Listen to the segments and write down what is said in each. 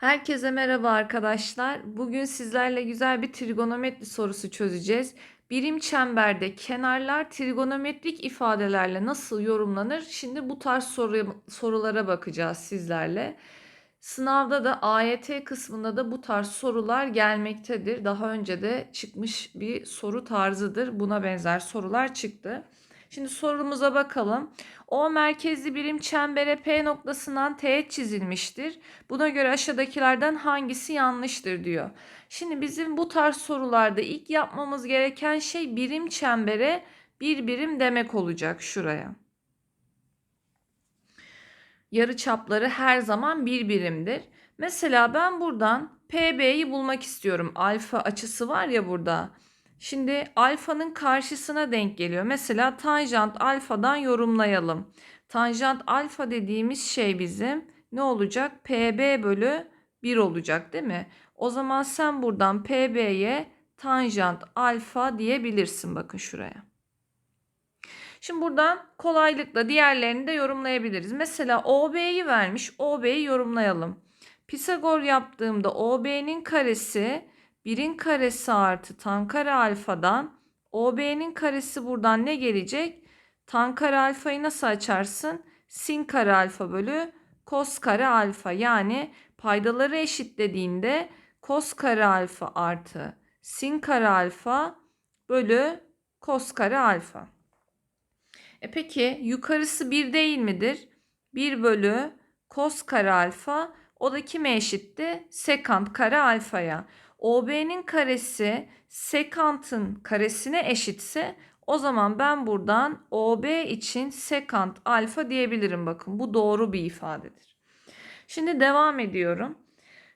Herkese merhaba arkadaşlar. Bugün sizlerle güzel bir trigonometri sorusu çözeceğiz. Birim çemberde kenarlar trigonometrik ifadelerle nasıl yorumlanır? Şimdi bu tarz soru, sorulara bakacağız sizlerle. Sınavda da AYT kısmında da bu tarz sorular gelmektedir. Daha önce de çıkmış bir soru tarzıdır. Buna benzer sorular çıktı. Şimdi sorumuza bakalım. O merkezli birim çembere P noktasından teğet çizilmiştir. Buna göre aşağıdakilerden hangisi yanlıştır diyor. Şimdi bizim bu tarz sorularda ilk yapmamız gereken şey birim çembere bir birim demek olacak şuraya. Yarı çapları her zaman bir birimdir. Mesela ben buradan PB'yi bulmak istiyorum. Alfa açısı var ya burada. Şimdi alfanın karşısına denk geliyor. Mesela tanjant alfadan yorumlayalım. Tanjant alfa dediğimiz şey bizim ne olacak? PB bölü 1 olacak değil mi? O zaman sen buradan PB'ye tanjant alfa diyebilirsin bakın şuraya. Şimdi buradan kolaylıkla diğerlerini de yorumlayabiliriz. Mesela OB'yi vermiş. OB'yi yorumlayalım. Pisagor yaptığımda OB'nin karesi 1'in karesi artı tan kare alfadan OB'nin karesi buradan ne gelecek? Tan kare alfayı nasıl açarsın? Sin kare alfa bölü kos kare alfa. Yani paydaları eşitlediğinde kos kare alfa artı sin kare alfa bölü kos kare alfa. E peki yukarısı 1 değil midir? 1 bölü kos kare alfa o da kime eşitti? Sekant kare alfaya. OB'nin karesi sekantın karesine eşitse o zaman ben buradan OB için sekant alfa diyebilirim. Bakın bu doğru bir ifadedir. Şimdi devam ediyorum.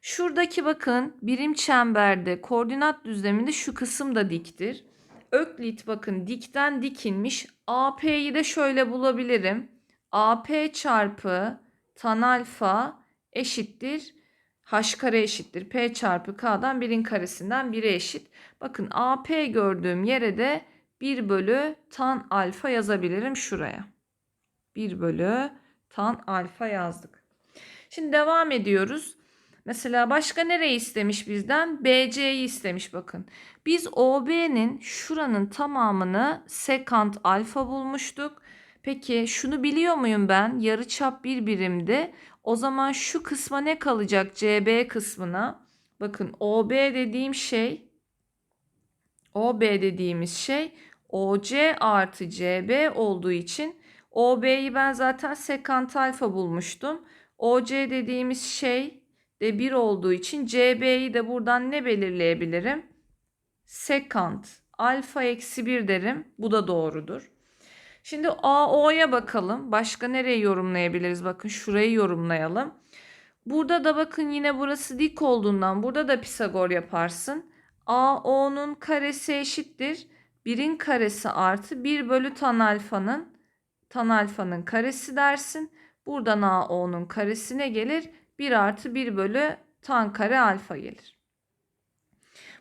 Şuradaki bakın birim çemberde koordinat düzleminde şu kısım da diktir. Öklit bakın dikten dikinmiş. AP'yi de şöyle bulabilirim. AP çarpı tan alfa eşittir h kare eşittir p çarpı k'dan 1'in karesinden 1'e eşit. Bakın AP gördüğüm yere de 1 bölü tan alfa yazabilirim şuraya. 1 bölü tan alfa yazdık. Şimdi devam ediyoruz. Mesela başka nereyi istemiş bizden? BC'yi istemiş bakın. Biz OB'nin şuranın tamamını sekant alfa bulmuştuk. Peki şunu biliyor muyum ben? Yarıçap bir birimdi. O zaman şu kısma ne kalacak? CB kısmına. Bakın OB dediğim şey OB dediğimiz şey OC artı CB olduğu için OB'yi ben zaten sekant alfa bulmuştum. OC dediğimiz şey de 1 olduğu için CB'yi de buradan ne belirleyebilirim? Sekant alfa eksi 1 derim. Bu da doğrudur. Şimdi AO'ya bakalım. Başka nereye yorumlayabiliriz? Bakın şurayı yorumlayalım. Burada da bakın yine burası dik olduğundan burada da Pisagor yaparsın. AO'nun karesi eşittir. 1'in karesi artı 1 bölü tan alfanın tan alfanın karesi dersin. Buradan AO'nun karesine gelir. 1 artı 1 bölü tan kare alfa gelir.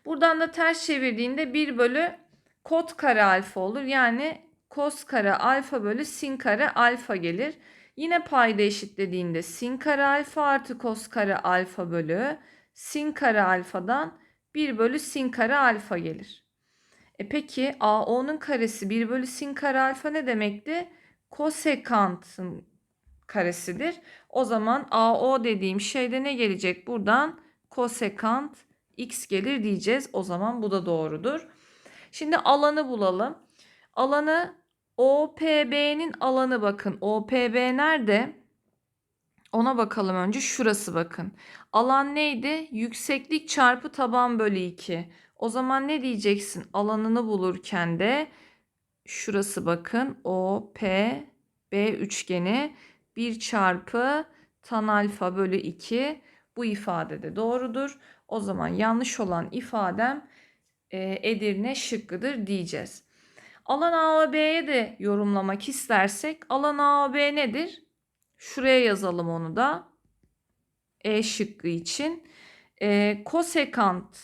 Buradan da ters çevirdiğinde 1 bölü kot kare alfa olur. Yani kos kare alfa bölü sin kare alfa gelir. Yine payda eşitlediğinde sin kare alfa artı kos kare alfa bölü sin kare alfadan 1 bölü sin kare alfa gelir. E peki AO'nun karesi 1 bölü sin kare alfa ne demekti? Kosekantın karesidir. O zaman AO dediğim şeyde ne gelecek? Buradan kosekant x gelir diyeceğiz. O zaman bu da doğrudur. Şimdi alanı bulalım. Alanı OPB'nin alanı bakın. OPB nerede? Ona bakalım önce. Şurası bakın. Alan neydi? Yükseklik çarpı taban bölü 2. O zaman ne diyeceksin? Alanını bulurken de şurası bakın. OPB üçgeni 1 çarpı tan alfa bölü 2 bu ifadede doğrudur. O zaman yanlış olan ifadem e, Edirne şıkkıdır diyeceğiz. Alan AOB'ye de yorumlamak istersek alan AOB nedir? Şuraya yazalım onu da. E şıkkı için. E, kosekant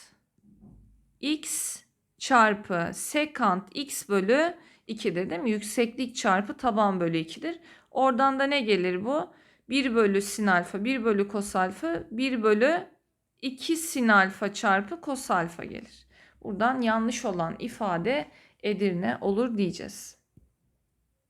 x çarpı sekant x bölü 2'dir değil mi? Yükseklik çarpı taban bölü 2'dir. Oradan da ne gelir bu? 1 bölü sin alfa 1 bölü kos alfa 1 bölü 2 sin alfa çarpı kos alfa gelir. Buradan yanlış olan ifade Edirne olur diyeceğiz.